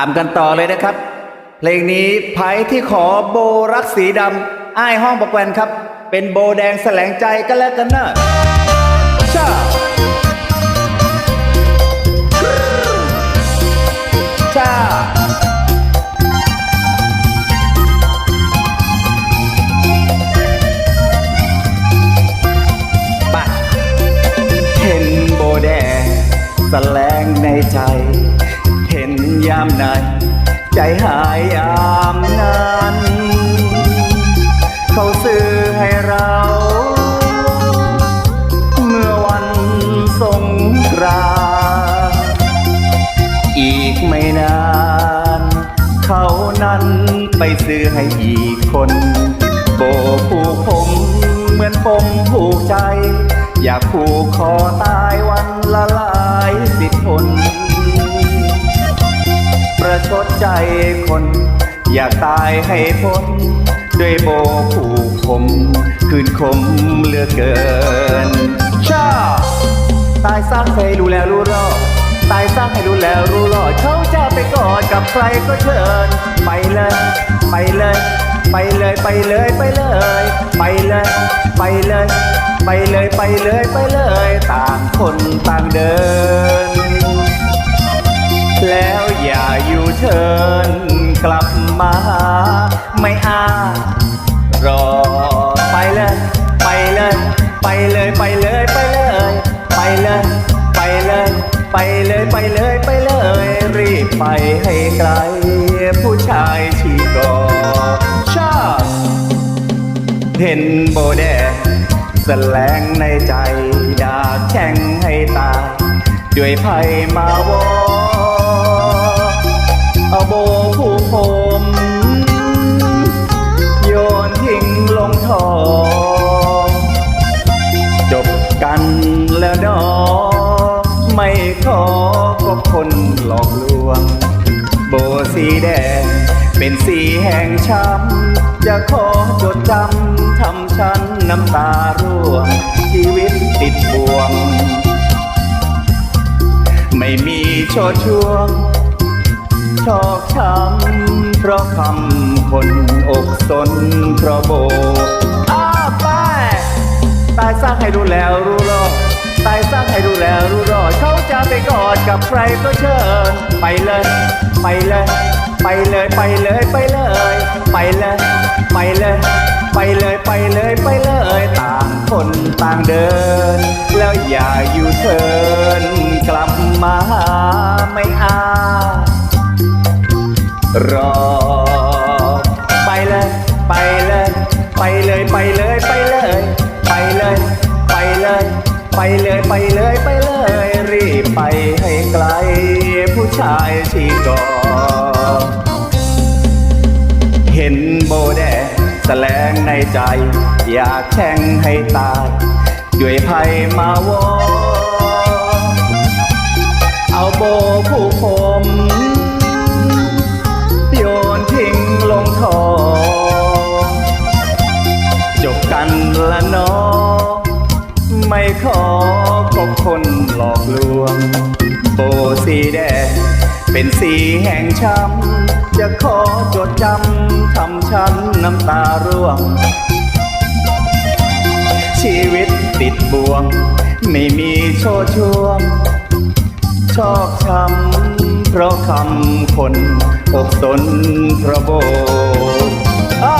ามกันต่อเลยนะครับ เพลงนี้ไผที่ขอโบรักสีดำอ้ายห้องบอกแวนครับ เป็นโบแดงแสลงใจก็แล้วกันเนอะชาชาไปเห็นโบแดงแสลงในใจเห็น ยามไหน ใจหายยามนั้น เขาซื้อให้เรา เมื่อวันสงกรานอีกไม่นาน เขานั้นไปซื้อให้อีกคน โบผูกผมเหมือนผมผูกใจ อยากผูกคอตายวันละหลายสิบคน ประชดใจคน อยากตายให้พ้น ด้วยโบผูกผมคืนคมเหลือเกิน ชาตายซากให้รู้แล้วรู้รอดตายซากให้รู้แล้วรู้รอดเขาจะไปกอดกับใครก็เชิญ ไปเลย ไปเลย ไปเลยไปเลยไปเลย ไปเลย ไปเลย ไปเลยไปเลยไปเลย ต่างคนต่างเดิน เชิญกลับมา ไม่อารอไปเลย ไปเลย ไปเลยไปเลยไปเลย ไปเลย ไปเลย ไปเลยไปเลยไปเลย รีบไปให้ไกล ผู้ชายชีกอชอบเห็นโบแดงแสลงในใจ อยากแช่งให้ตายด้วยไพ่มาวอ อก็คนหลอกลวง โบสีแดง เป็นสีแห่งช้ำจะขอจดจำทำฉันน้ำตาร่วง ชีวิตติดบ่วง ไม่มีโชดช่วง ชอกช้ำเพราะคำคนอกสนเพราะโบอ้าไปตายสร้างให้รู้แล้วรู้รอด ตายสร้างให้รู้แล้วรู้รอดเขาจะไปกอดกับใครก็เชิญ ไปเลย ไปเลย ไปเลยไปเลยไปเลย ไปเลย ไปเลย ไปเลยไปเลยไปเลยต่างคนต่างเดิน แล้วอย่าอยู่เทินกลับมาหาไม่อารอ ไปเลย ไปเลย ไปเลยไปเลยไปเลยไป ไปเลยไปเลยไปเลย รีบไปให้ไกล ผู้ชายชีกอเห็นโบแดงแสลงในใจ อยากแช่งให้ตาย ด้วยไพ่มาวอเอาโบผู้ผม ขอก็คนหลอกลวง โบสีแดง เป็นสีแห่งช้ำ จะขอจดจำทำฉันน้ำตาร่วง ชีวิตติดบ่วง ไม่มีโชดช่วง ชอกช้ำเพราะคำคนอกตนเพราะโบอ้า